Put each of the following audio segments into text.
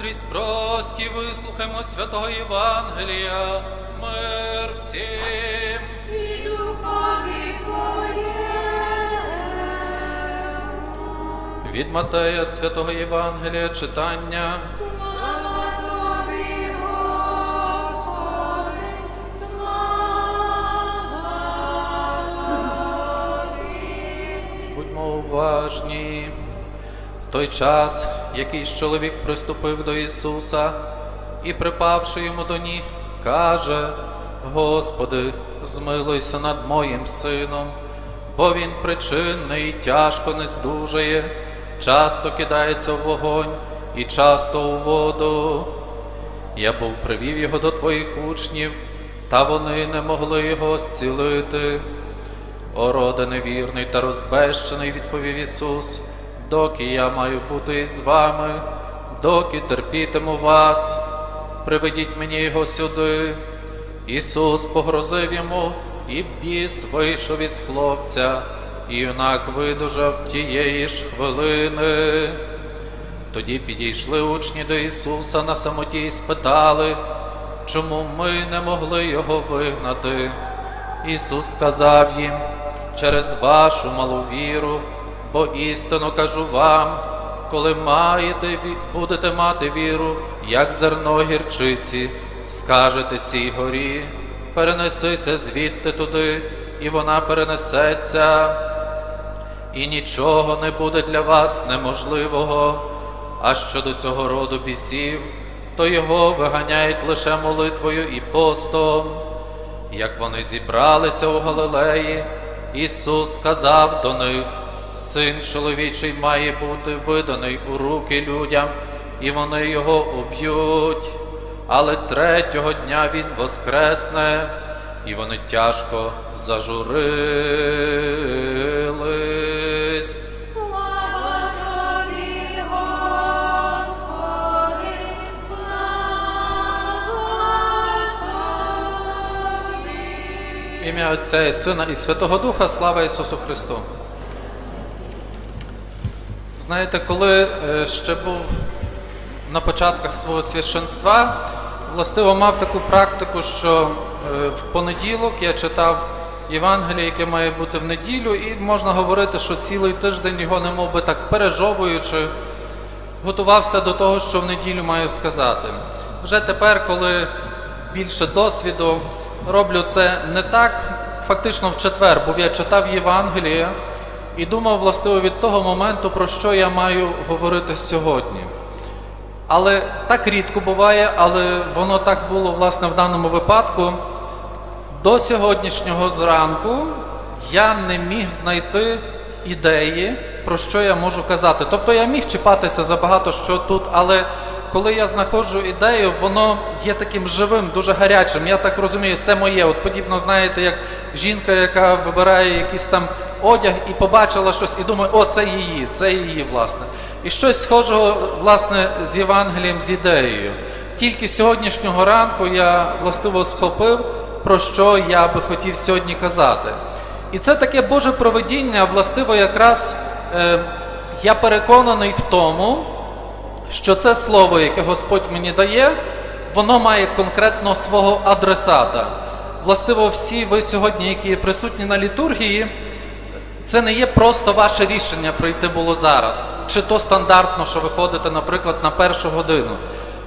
мудрість прості, вислухаймо святого Євангелія. Мир всім. І духові Твоєму. Від Матея святого Євангелія читання. Уважні. В той час якийсь чоловік приступив до Ісуса і, припавши йому до ніг, каже: Господи, змилуйся над моїм сином, бо він причинний, тяжко не здужає, часто кидається в вогонь і часто у воду. Я був привів його до твоїх учнів, та вони не могли його зцілити. О, роде невірний та розбещений, відповів Ісус, доки я маю бути із вами, доки терпітиму вас, приведіть мені його сюди. Ісус погрозив йому, і біс вийшов із хлопця, і юнак видужав тієї ж хвилини. Тоді підійшли учні до Ісуса на самоті і спитали, чому ми не могли його вигнати. Ісус сказав їм, через вашу малу віру, бо істинно кажу вам, коли маєте, будете мати віру, як зерно гірчиці, скажете цій горі, перенесися звідти туди, і вона перенесеться і нічого не буде для вас неможливого. А щодо цього роду бісів, то його виганяють лише молитвою і постом. Як вони зібралися у Галилеї, Ісус сказав до них: Син чоловічий має бути виданий у руки людям, і вони його уб'ють. Але третього дня Він воскресне, і вони тяжко зажурились. Ім'я Отця і Сина і Святого Духа, слава Ісусу Христу. Знаєте, коли е, ще був на початках свого священства, властиво мав таку практику, що е, в понеділок я читав Євангеліє, яке має бути в неділю, і можна говорити, що цілий тиждень його не би так пережовуючи, готувався до того, що в неділю маю сказати. Вже тепер, коли більше досвіду, роблю це не так, фактично в четвер, бо я читав Євангеліє і думав властиво від того моменту, про що я маю говорити сьогодні. Але так рідко буває, але воно так було власне в даному випадку. До сьогоднішнього зранку я не міг знайти ідеї, про що я можу казати. Тобто я міг чіпатися за багато що тут, але коли я знаходжу ідею, воно є таким живим, дуже гарячим. Я так розумію, це моє. От подібно, знаєте, як жінка, яка вибирає якийсь там одяг і побачила щось, і думає, о, це її, це її, власне. І щось схожого, власне, з Євангелієм, з ідеєю. Тільки сьогоднішнього ранку я властиво схопив, про що я би хотів сьогодні казати. І це таке Боже проведіння, властиво, якраз е, я переконаний в тому, що це слово, яке Господь мені дає, воно має конкретно свого адресата. Властиво, всі ви сьогодні, які присутні на літургії, це не є просто ваше рішення прийти було зараз, чи то стандартно, що ви ходите, наприклад, на першу годину.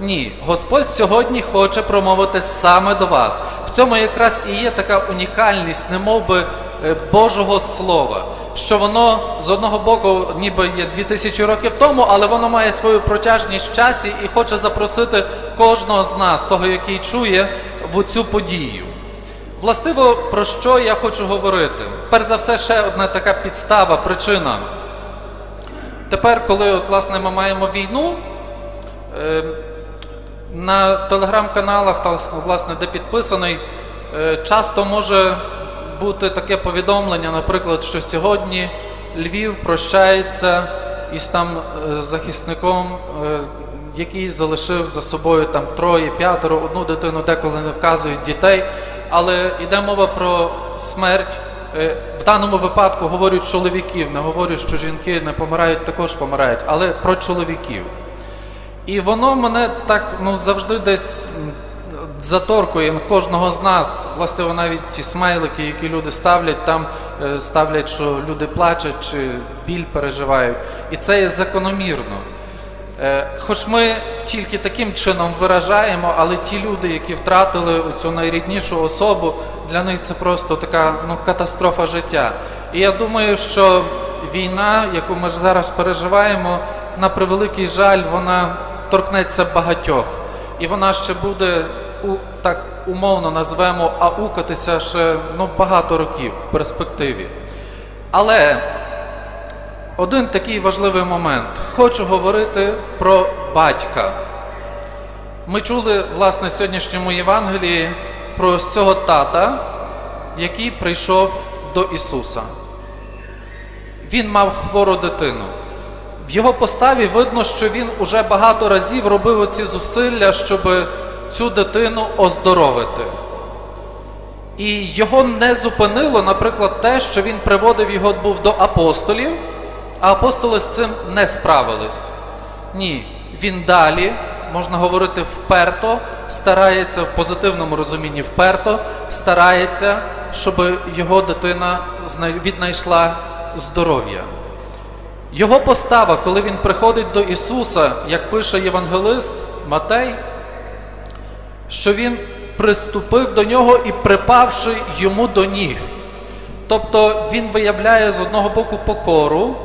Ні, Господь сьогодні хоче промовити саме до вас. В цьому якраз і є така унікальність, немов би е, Божого Слова, що воно з одного боку ніби є 2000 років тому, але воно має свою протяжність в часі і хоче запросити кожного з нас, того, який чує, в цю подію. Властиво, про що я хочу говорити? Перш за все, ще одна така підстава, причина. Тепер, коли от, власне, ми маємо війну, е, на телеграм-каналах, власне, де підписаний, е, часто може бути таке повідомлення, наприклад, що сьогодні Львів прощається із там е, захисником, який залишив за собою там троє, п'ятеро, одну дитину, деколи не вказують дітей. Але йде мова про смерть. Е, В даному випадку говорять чоловіків, не говорять, що жінки не помирають, також помирають, але про чоловіків. І воно мене так ну, завжди десь заторкує кожного з нас. Власне, навіть ті смайлики, які люди ставлять, там е, ставлять, що люди плачуть чи біль переживають. І це є закономірно. Е, Хоч ми тільки таким чином виражаємо, але ті люди, які втратили цю найріднішу особу, для них це просто така ну, катастрофа життя. І я думаю, що війна, яку ми зараз переживаємо, на превеликий жаль, вона торкнеться багатьох. І вона ще буде так умовно назвемо аукатися ще ну, багато років в перспективі. Але один такий важливий момент. Хочу говорити про батька. Ми чули, власне, в сьогоднішньому Євангелії про цього тата, який прийшов до Ісуса. Він мав хвору дитину. В його поставі видно, що він уже багато разів робив оці зусилля, щоб цю дитину оздоровити. І його не зупинило, наприклад, те, що він приводив його був до апостолів, а апостоли з цим не справились. Ні, він далі, можна говорити, вперто старається в позитивному розумінні вперто, старається, щоб його дитина віднайшла здоров'я. Його постава, коли він приходить до Ісуса, як пише євангелист Матей, що він приступив до нього і припавши йому до ніг. Тобто він виявляє з одного боку покору,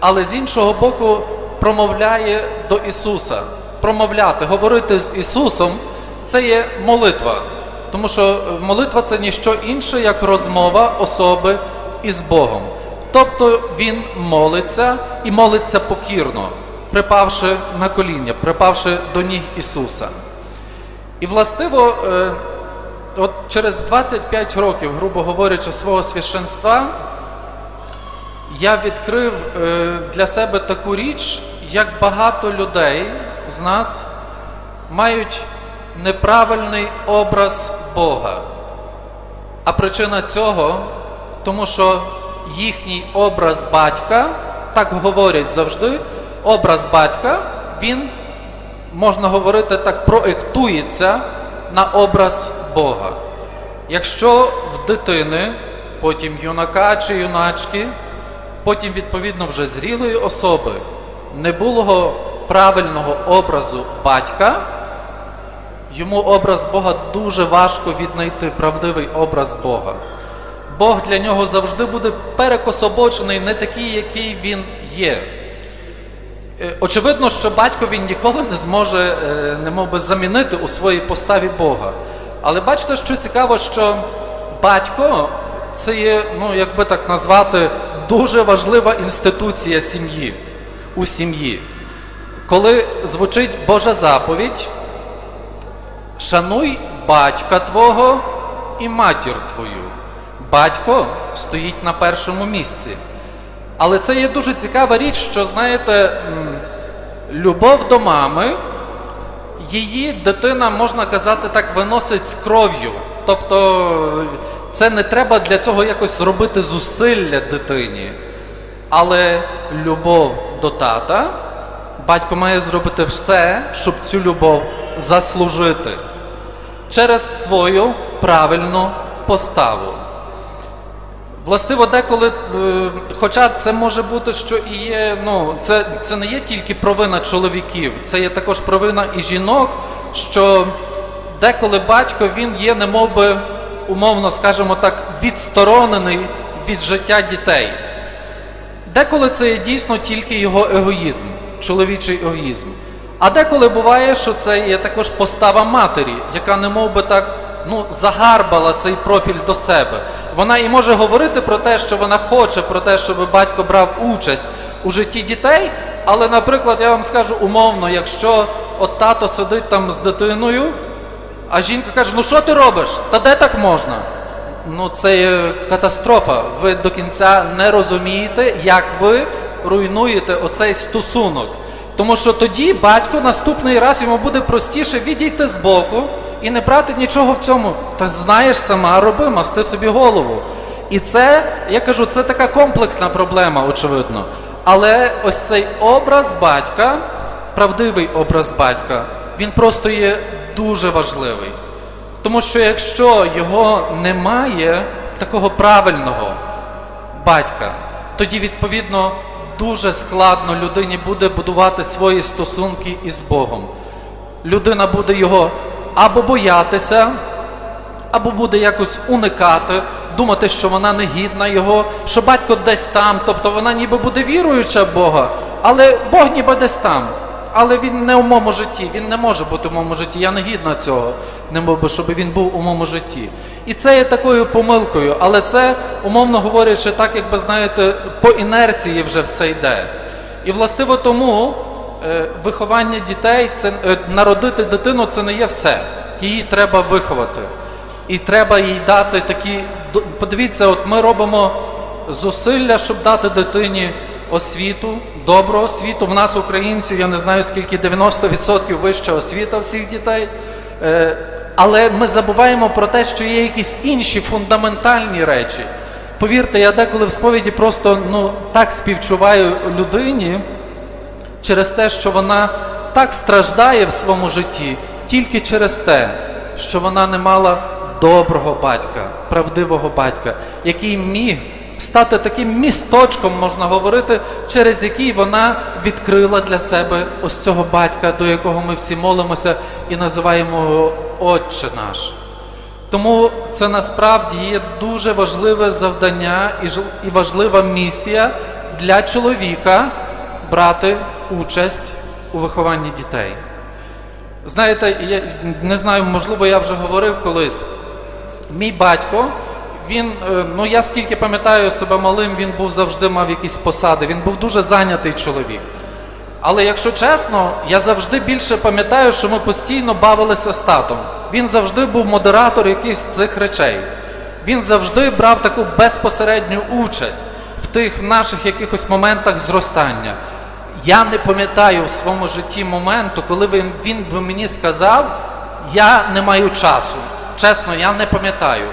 але з іншого боку промовляє до Ісуса. Промовляти, говорити з Ісусом це є молитва. Тому що молитва це ніщо інше, як розмова особи із Богом. Тобто він молиться і молиться покірно, припавши на коління, припавши до ніг Ісуса. І властиво, е, от через 25 років, грубо говорячи, свого священства, я відкрив е, для себе таку річ, як багато людей з нас мають неправильний образ Бога. А причина цього, тому що їхній образ батька, так говорять завжди, образ батька, він, можна говорити так, проектується на образ Бога. Якщо в дитини, потім юнака чи юначки, потім, відповідно, вже зрілої особи, не було правильного образу батька, йому образ Бога дуже важко віднайти правдивий образ Бога. Бог для нього завжди буде перекособочений, не такий, який він є. Е, Очевидно, що батько він ніколи не зможе е, не би, замінити у своїй поставі Бога. Але бачите, що цікаво, що батько це є, ну як би так назвати, дуже важлива інституція сім'ї у сім'ї. Коли звучить Божа заповідь, шануй батька твого і матір твою. Батько стоїть на першому місці. Але це є дуже цікава річ, що знаєте, любов до мами, її дитина, можна казати так, виносить з кров'ю. Тобто це не треба для цього якось робити зусилля дитині. Але любов до тата, батько має зробити все, щоб цю любов заслужити через свою правильну поставу. Властиво, деколи, е, хоча це може бути, що і є, ну, це, це не є тільки провина чоловіків, це є також провина і жінок, що деколи батько він є, немов би, умовно скажімо так, відсторонений від життя дітей. Деколи це є дійсно тільки його егоїзм, чоловічий егоїзм. А деколи буває, що це є також постава матері, яка не би так ну, загарбала цей профіль до себе. Вона і може говорити про те, що вона хоче, про те, щоб батько брав участь у житті дітей. Але, наприклад, я вам скажу умовно, якщо от тато сидить там з дитиною, а жінка каже: Ну що ти робиш? Та де так можна? Ну, це є катастрофа. Ви до кінця не розумієте, як ви руйнуєте оцей стосунок. Тому що тоді батько наступний раз йому буде простіше відійти з боку і не брати нічого в цьому. Та знаєш, сама роби, масти собі голову. І це, я кажу, це така комплексна проблема, очевидно. Але ось цей образ батька, правдивий образ батька, він просто є дуже важливий. Тому що якщо його немає, такого правильного батька, тоді, відповідно, дуже складно людині буде будувати свої стосунки із Богом. Людина буде його або боятися, або буде якось уникати, думати, що вона не гідна його, що батько десь там, тобто вона ніби буде віруюча в Бога, але Бог ніби десь там. Але він не у моєму житті, він не може бути в моєму житті. Я не гідна цього, не мов би, щоб він був у моєму житті. І це є такою помилкою, але це, умовно говорячи, так, як ви знаєте, по інерції вже все йде. І властиво тому е, виховання дітей, це е, народити дитину це не є все. Її треба виховати. І треба їй дати такі. Подивіться, от ми робимо зусилля, щоб дати дитині освіту, добру освіту. В нас, українців, я не знаю скільки 90% вища освіта всіх дітей. Е, Але ми забуваємо про те, що є якісь інші фундаментальні речі. Повірте, я деколи в сповіді просто ну, так співчуваю людині через те, що вона так страждає в своєму житті, тільки через те, що вона не мала доброго батька, правдивого батька, який міг стати таким місточком, можна говорити, через який вона відкрила для себе ось цього батька, до якого ми всі молимося і називаємо його Отче наш. Тому це насправді є дуже важливе завдання і важлива місія для чоловіка брати участь у вихованні дітей. Знаєте, я не знаю, можливо, я вже говорив колись. Мій батько, він, е, ну я скільки пам'ятаю себе малим, він був завжди мав якісь посади. Він був дуже зайнятий чоловік. Але якщо чесно, я завжди більше пам'ятаю, що ми постійно бавилися з татом. Він завжди був модератор якихось цих речей. Він завжди брав таку безпосередню участь в тих наших якихось моментах зростання. Я не пам'ятаю в своєму житті моменту, коли він, він би мені сказав, я не маю часу. Чесно, я не пам'ятаю.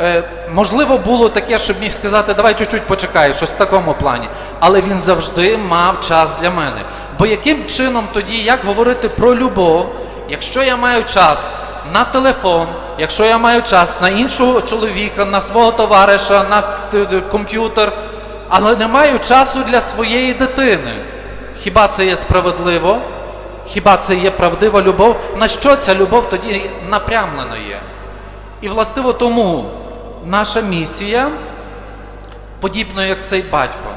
Е, можливо, було таке, щоб міг сказати, давай чуть-чуть почекай, щось в такому плані. Але він завжди мав час для мене. Бо яким чином тоді, як говорити про любов, якщо я маю час на телефон, якщо я маю час на іншого чоловіка, на свого товариша, на комп'ютер, але не маю часу для своєї дитини. Хіба це є справедливо? Хіба це є правдива любов? На що ця любов тоді напрямлена є? І властиво тому наша місія, подібно як цей батько,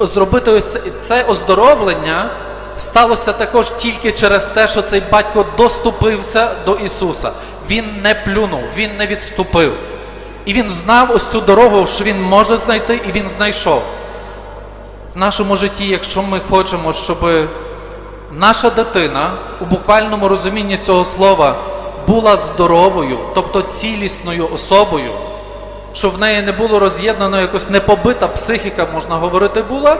зробити це оздоровлення сталося також тільки через те, що цей батько доступився до Ісуса. Він не плюнув, він не відступив. І він знав ось цю дорогу, що він може знайти, і він знайшов. В нашому житті, якщо ми хочемо, щоб наша дитина у буквальному розумінні цього слова була здоровою, тобто цілісною особою, щоб в неї не було роз'єднано якось непобита психіка, можна говорити, була,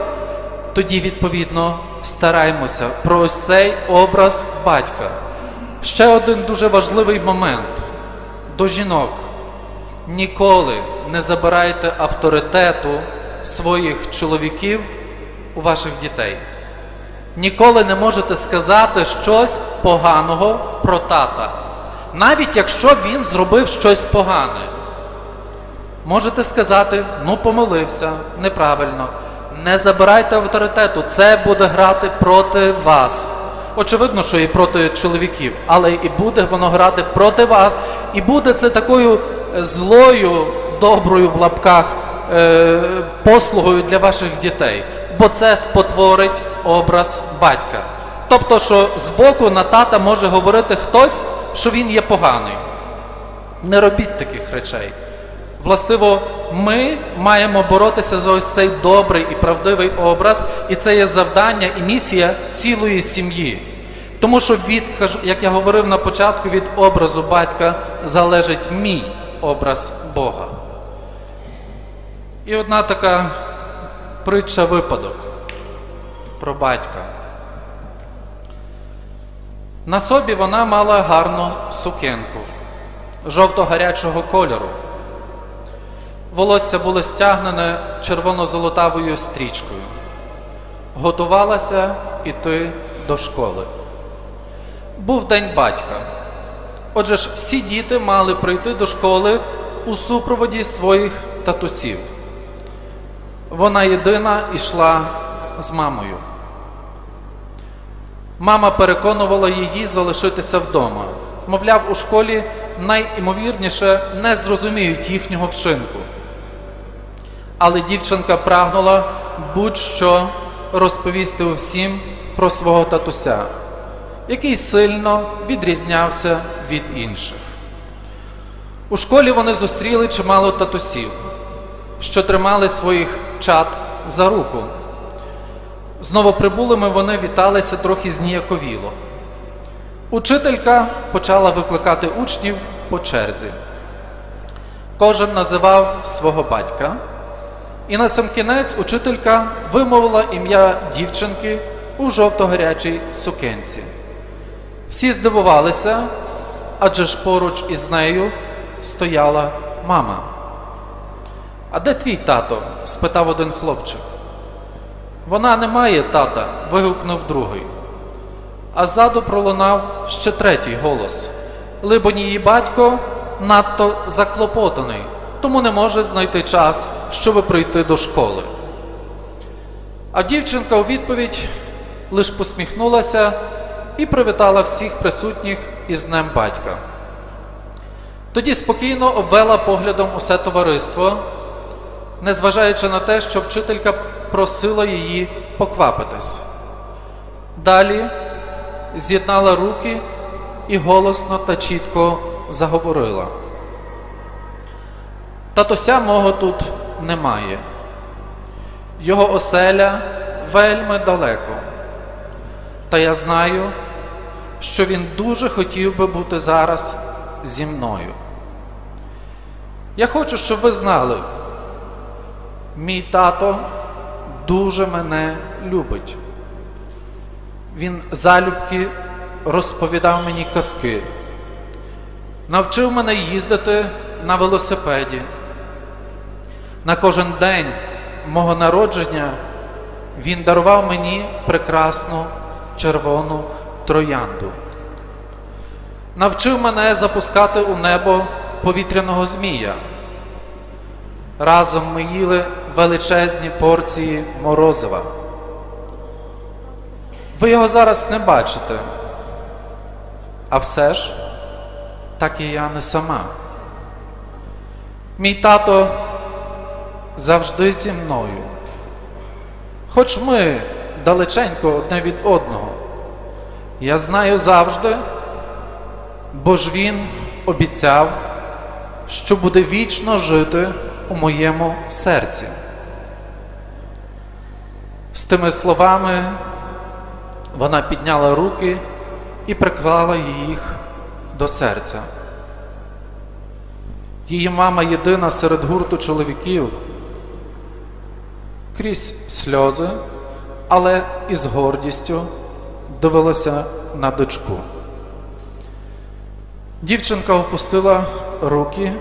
тоді, відповідно, стараємося про ось цей образ батька. Ще один дуже важливий момент до жінок. Ніколи не забирайте авторитету своїх чоловіків у ваших дітей. Ніколи не можете сказати щось поганого про тата, навіть якщо він зробив щось погане. Можете сказати, ну помилився, неправильно. Не забирайте авторитету, це буде грати проти вас. Очевидно, що і проти чоловіків, але і буде воно грати проти вас, і буде це такою е, злою, доброю в лапках е, послугою для ваших дітей, бо це спотворить образ батька. Тобто, що збоку на тата може говорити хтось, що він є поганий. Не робіть таких речей. Властиво, ми маємо боротися за ось цей добрий і правдивий образ, і це є завдання і місія цілої сім'ї. Тому що від, як я говорив на початку, від образу батька залежить мій образ Бога. І одна така притча випадок про батька. На собі вона мала гарну сукенку жовто-гарячого кольору. Волосся було стягнене червоно-золотавою стрічкою. Готувалася іти до школи. Був день батька. Отже ж, всі діти мали прийти до школи у супроводі своїх татусів. Вона єдина йшла з мамою. Мама переконувала її залишитися вдома. Мовляв, у школі найімовірніше не зрозуміють їхнього вчинку. Але дівчинка прагнула будь-що розповісти усім про свого татуся, який сильно відрізнявся від інших. У школі вони зустріли чимало татусів, що тримали своїх чад за руку. З новоприбулими вони віталися трохи зніяковіло. Учителька почала викликати учнів по черзі. Кожен називав свого батька, і на сам кінець учителька вимовила ім'я дівчинки у жовто-гарячій сукенці. Всі здивувалися, адже ж поруч із нею стояла мама. А де твій тато? спитав один хлопчик. Вона не має тата, вигукнув другий. А ззаду пролунав ще третій голос. Либонь її батько надто заклопотаний, тому не може знайти час, щоби прийти до школи. А дівчинка у відповідь лиш посміхнулася і привітала всіх присутніх із Днем батька. Тоді спокійно обвела поглядом усе товариство, незважаючи на те, що вчителька просила її поквапитись. Далі з'єднала руки і голосно та чітко заговорила. Татуся мого тут немає. Його оселя вельми далеко. Та я знаю, що він дуже хотів би бути зараз зі мною. Я хочу, щоб ви знали, мій тато дуже мене любить. Він залюбки розповідав мені казки, навчив мене їздити на велосипеді. На кожен день мого народження він дарував мені прекрасну червону троянду. Навчив мене запускати у небо повітряного змія. Разом ми їли величезні порції морозива. Ви його зараз не бачите. А все ж, так і я не сама. Мій тато завжди зі мною. Хоч ми далеченько одне від одного, я знаю завжди, бо ж він обіцяв, що буде вічно жити у моєму серці. З тими словами вона підняла руки і приклала їх до серця. Її мама єдина серед гурту чоловіків, крізь сльози, але із гордістю дивилася на дочку. Дівчинка опустила руки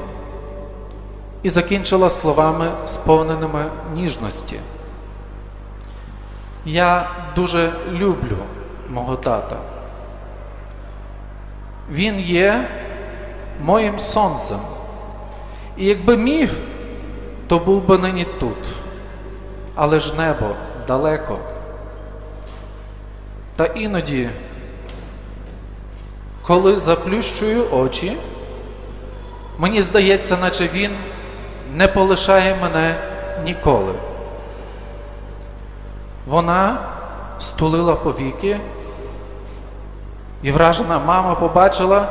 і закінчила словами, сповненими ніжності. Я дуже люблю мого тата. Він є моїм сонцем. І якби міг, то був би нині тут. Але ж небо далеко. Та іноді, коли заплющую очі, мені здається, наче він не полишає мене ніколи. Вона стулила повіки, і вражена мама побачила,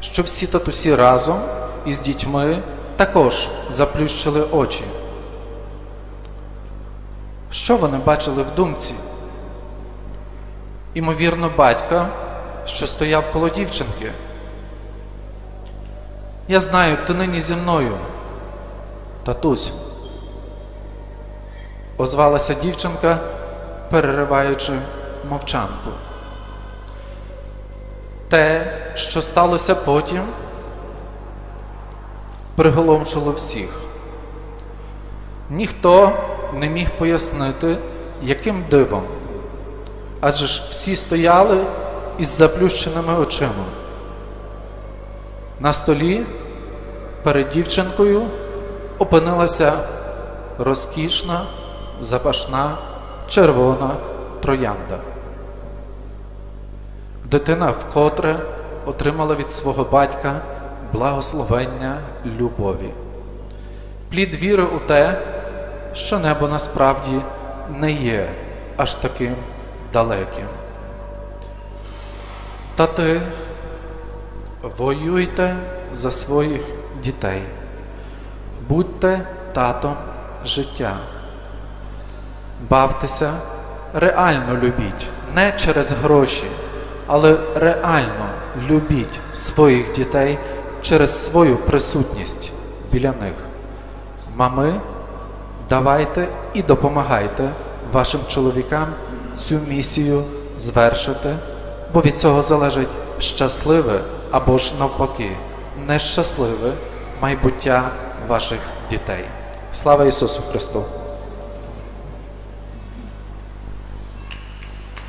що всі татусі разом із дітьми також заплющили очі. Що вони бачили в думці? Імовірно, батька, що стояв коло дівчинки. Я знаю, ти нині зі мною, татусь. Озвалася дівчинка, перериваючи мовчанку. Те, що сталося потім, приголомшило всіх. Ніхто не міг пояснити, яким дивом Адже ж всі стояли із заплющеними очима. На столі перед дівчинкою опинилася розкішна, запашна, червона троянда. Дитина вкотре отримала від свого батька благословення любові, плід віри у те, що небо насправді не є аж таким далеким. Тати, воюйте за своїх дітей, будьте татом життя. Бавтеся, реально любіть, не через гроші, але реально любіть своїх дітей через свою присутність біля них. Мами, давайте і допомагайте вашим чоловікам цю місію звершити, бо від цього залежить щасливе або ж навпаки, нещасливе майбуття ваших дітей. Слава Ісусу Христу!